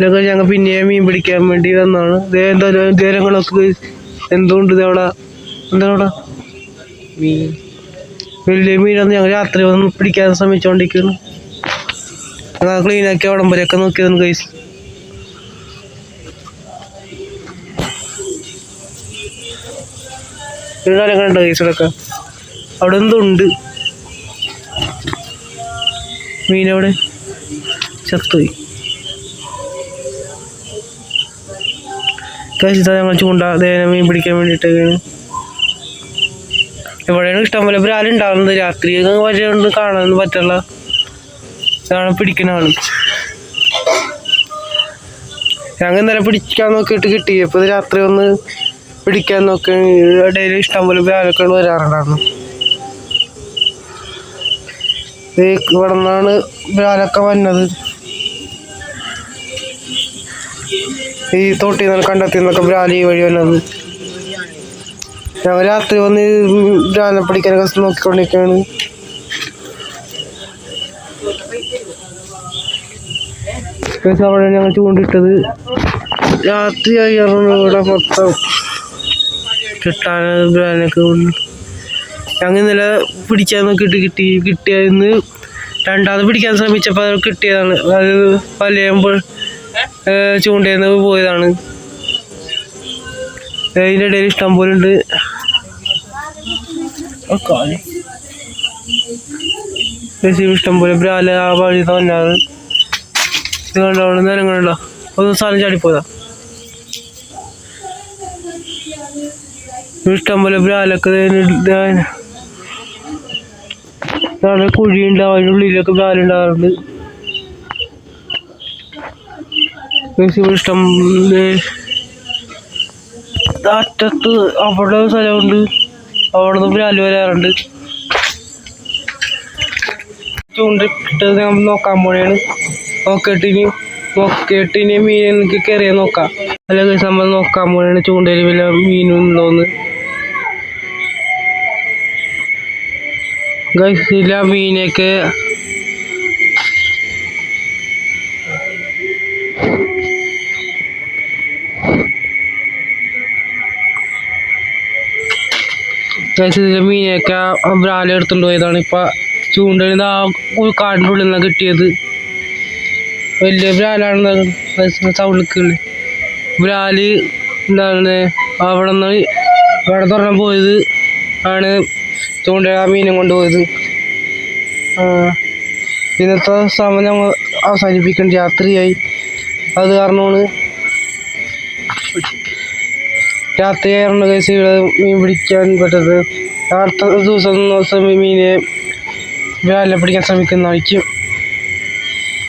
ഇതൊക്കെ ഞങ്ങൾ പിന്നെയും മീൻ പിടിക്കാൻ വേണ്ടി വന്നതാണ്. ഇതേ? എന്താ ദേരങ്ങളൊക്കെ എന്തുകൊണ്ട് ഇത് അവിടെ? എന്താണ് അവിടെ? മീൻ. വലിയ മീനൊന്നും ഞങ്ങൾ രാത്രി വന്ന് പിടിക്കാൻ ശ്രമിച്ചുകൊണ്ടിരിക്കുന്നു ഞങ്ങൾ ക്ലീനാക്കി ഉടമ്പരൊക്കെ നോക്കിയതാണ് കൈസ് കാലം കണ്ടോ കൈസിലൊക്കെ അവിടെ എന്തുണ്ട്? മീനവിടെ ചത്തുപോയി. കഴിച്ചിട്ടാ ഞങ്ങൾ ചൂണ്ട മീൻ പിടിക്കാൻ വേണ്ടിയിട്ടൊക്കെയാണ്. എവിടെയാണ് ഇഷ്ടം പോലെ ബ്രാലുണ്ടാവുന്നത് രാത്രി. വരെയുണ്ട് കാണാൻ പറ്റുള്ള ഇതാണ് പിടിക്കുന്ന ആൾ. ഞങ്ങൾ ഇന്നലെ പിടിക്കാൻ നോക്കിയിട്ട് കിട്ടി. അപ്പോൾ രാത്രി ഒന്ന് പിടിക്കാൻ നോക്കി. ഡെയിലി ഇഷ്ടം പോലെ ബ്രാലൊക്കെ വരാറുണ്ടായിരുന്നു. ഇവിടെ നിന്നാണ് ബ്രാലൊക്കെ വന്നത്. ഈ തോട്ടിൽ നിന്ന് കണ്ടെത്തി നിന്നൊക്കെ ബ്രാലി വഴി വന്നത്. ഞങ്ങൾ രാത്രി വന്ന് ബ്രാലിനെ പിടിക്കാനൊക്കെ നോക്കിക്കൊണ്ടിരിക്കുകയാണ്. അവിടെ ഞങ്ങൾ ചൂണ്ടിട്ടത് രാത്രിയായി അയ്യാറുണ്ട് ഇവിടെ മൊത്തം കിട്ടാൻ ബ്രാലിനൊക്കെ ഞങ്ങൾ ഇന്നലെ പിടിക്കാൻ നോക്കിയിട്ട് കിട്ടി കിട്ടിയതിന്ന് രണ്ടാമത് പിടിക്കാൻ ശ്രമിച്ചപ്പോൾ അത് കിട്ടിയതാണ്. അത് വലയുമ്പോൾ ചൂണ്ടയിൽ നിന്ന് പോയതാണ്. അതിന്റെ ഇടയിൽ ഇഷ്ടം പോലെ ഉണ്ട്. ഇഷ്ടം പോലെ ബ്രാല ആ വഴി തന്നെയാണ് ഇത് കണ്ടോ അവിടെ നേരം കണ്ടോ ഒന്ന് സാധനം ചാടിപ്പോയതാ. ഇഷ്ടം പോലെ ബ്രാലൊക്കെ കുഴിയുണ്ട്. അതിന്റെ ഉള്ളിലൊക്കെ ബ്രാലുണ്ടാകാറുണ്ട് ഇവിടെ ഇഷ്ടം അറ്റത്ത് അവിടെ സ്ഥലമുണ്ട്. അവിടെ നിന്ന് ബ്രാൽ വരാറുണ്ട്. ചൂണ്ടിട്ട് നമ്മൾ നോക്കാൻ പോണെയാണ് നോക്കിയിട്ട് ഇനി നോക്കിയിട്ട് ഇനി മീൻ എനിക്ക് കയറിയാൽ നോക്കാം. അല്ലെങ്കിൽ നമ്മൾ നോക്കാൻ പോണെയാണ് ചൂണ്ടയിൽ വല്ല മീനും ഉണ്ടോന്ന് ഗൈസ് ഇല്ല മീനൊക്കെ ഇതിലെ മീനൊക്കെ ബ്രാലി എടുത്തുകൊണ്ട് പോയതാണ്. ഇപ്പൊ ചൂണ്ടയിൽ ആ ഒരു കാടിന്റെ ഉള്ളിൽ നിന്നാണ് കിട്ടിയത്. വലിയ ബ്രാലാണ് സൗണ്ട് നിൽക്കുന്നത് ബ്രാൽ എന്താണ് അവിടെ നിന്ന് ഇവിടെ തുറന്നു പോയത് ആണ് ചൂണ്ട ആ മീനും കൊണ്ടുപോയത് ഇന്നത്തെ സമയം ഞങ്ങൾ അവസാനിപ്പിക്കേണ്ട രാത്രിയായി. അത് കാരണമാണ്. രാത്രിയായിരുന്നു കേസ് ഇവിടെ മീൻ പിടിക്കാൻ പറ്റത്. അടുത്ത ദിവസം ദിവസം മീനെ വേല പിടിക്കാൻ ശ്രമിക്കുന്നതായിരിക്കും